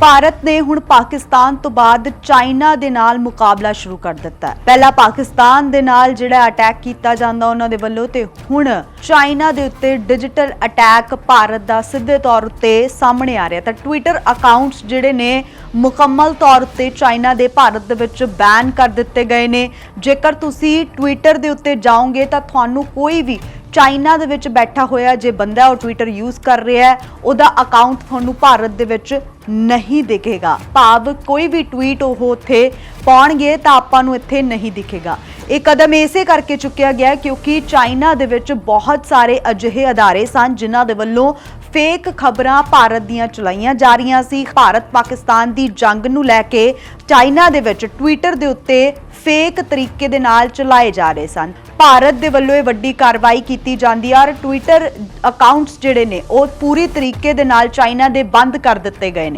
ਭਾਰਤ ਨੇ ਹੁਣ ਪਾਕਿਸਤਾਨ ਤੋਂ ਬਾਅਦ ਚਾਈਨਾ ਦੇ ਨਾਲ ਮੁਕਾਬਲਾ ਸ਼ੁਰੂ ਕਰ ਦਿੱਤਾ ਹੈ। ਪਹਿਲਾਂ ਪਾਕਿਸਤਾਨ ਦੇ ਨਾਲ ਜਿਹੜਾ ਅਟੈਕ ਕੀਤਾ ਜਾਂਦਾ ਉਹਨਾਂ ਦੇ ਵੱਲੋਂ ਤੇ ਹੁਣ ਚਾਈਨਾ ਦੇ ਉੱਤੇ ਡਿਜੀਟਲ ਅਟੈਕ ਭਾਰਤ ਦਾ ਸਿੱਧੇ ਤੌਰ ਉੱਤੇ ਸਾਹਮਣੇ ਆ ਰਿਹਾ ਤਾਂ ਟਵਿੱਟਰ ਅਕਾਊਂਟਸ ਜਿਹੜੇ ਨੇ ਮੁਕੰਮਲ ਤੌਰ ਉੱਤੇ ਚਾਈਨਾ ਦੇ ਭਾਰਤ ਦੇ ਵਿੱਚ ਬੈਨ ਕਰ ਦਿੱਤੇ ਗਏ ਨੇ। ਜੇਕਰ ਤੁਸੀਂ ਟਵਿੱਟਰ ਦੇ ਉੱਤੇ ਜਾਓਗੇ ਤਾਂ ਤੁਹਾਨੂੰ ਕੋਈ ਵੀ ਚਾਈਨਾ ਦੇ ਵਿੱਚ ਬੈਠਾ ਹੋਇਆ ਜੇ ਬੰਦਾ ਉਹ ਟਵਿੱਟਰ ਯੂਜ਼ ਕਰ ਰਿਹਾ ਹੈ, ਉਹਦਾ ਅਕਾਊਂਟ ਤੁਹਾਨੂੰ ਭਾਰਤ ਦੇ ਵਿੱਚ ਨਹੀਂ ਦਿਖੇਗਾ। ਭਾਵ ਕੋਈ ਵੀ ਟਵੀਟ ਉਹ ਉੱਥੇ ਪਾਉਣਗੇ ਤਾਂ ਆਪਾਂ ਨੂੰ ਇੱਥੇ ਨਹੀਂ ਦਿਖੇਗਾ। ਇਹ ਕਦਮ ਇਸੇ ਕਰਕੇ ਚੁੱਕਿਆ ਗਿਆ ਕਿਉਂਕਿ ਚਾਈਨਾ ਦੇ ਵਿੱਚ ਬਹੁਤ ਸਾਰੇ ਅਜਿਹੇ ਅਦਾਰੇ ਸਨ ਜਿਨ੍ਹਾਂ ਦੇ ਵੱਲੋਂ ਫੇਕ ਖਬਰਾਂ ਭਾਰਤ ਦੀਆਂ ਚਲਾਈਆਂ ਜਾ ਰਹੀਆਂ ਸੀ। ਭਾਰਤ ਪਾਕਿਸਤਾਨ ਦੀ ਜੰਗ ਨੂੰ ਲੈ ਕੇ ਚਾਈਨਾ ਦੇ ਵਿੱਚ ਟਵਿੱਟਰ ਦੇ ਉੱਤੇ ਫੇਕ ਤਰੀਕੇ ਦੇ ਨਾਲ ਚਲਾਏ ਜਾ ਰਹੇ ਸਨ। ਭਾਰਤ ਦੇ ਵੱਲੋਂ ਇਹ ਵੱਡੀ ਕਾਰਵਾਈ ਕੀਤੀ ਜਾਂਦੀ ਹੈ ਔਰ ਟਵਿੱਟਰ ਅਕਾਊਂਟਸ ਜਿਹੜੇ ਨੇ, ਉਹ ਪੂਰੀ ਤਰੀਕੇ ਦੇ ਨਾਲ ਚਾਈਨਾ ਦੇ ਬੰਦ ਕਰ ਦਿੱਤੇ ਗਏ ਨੇ।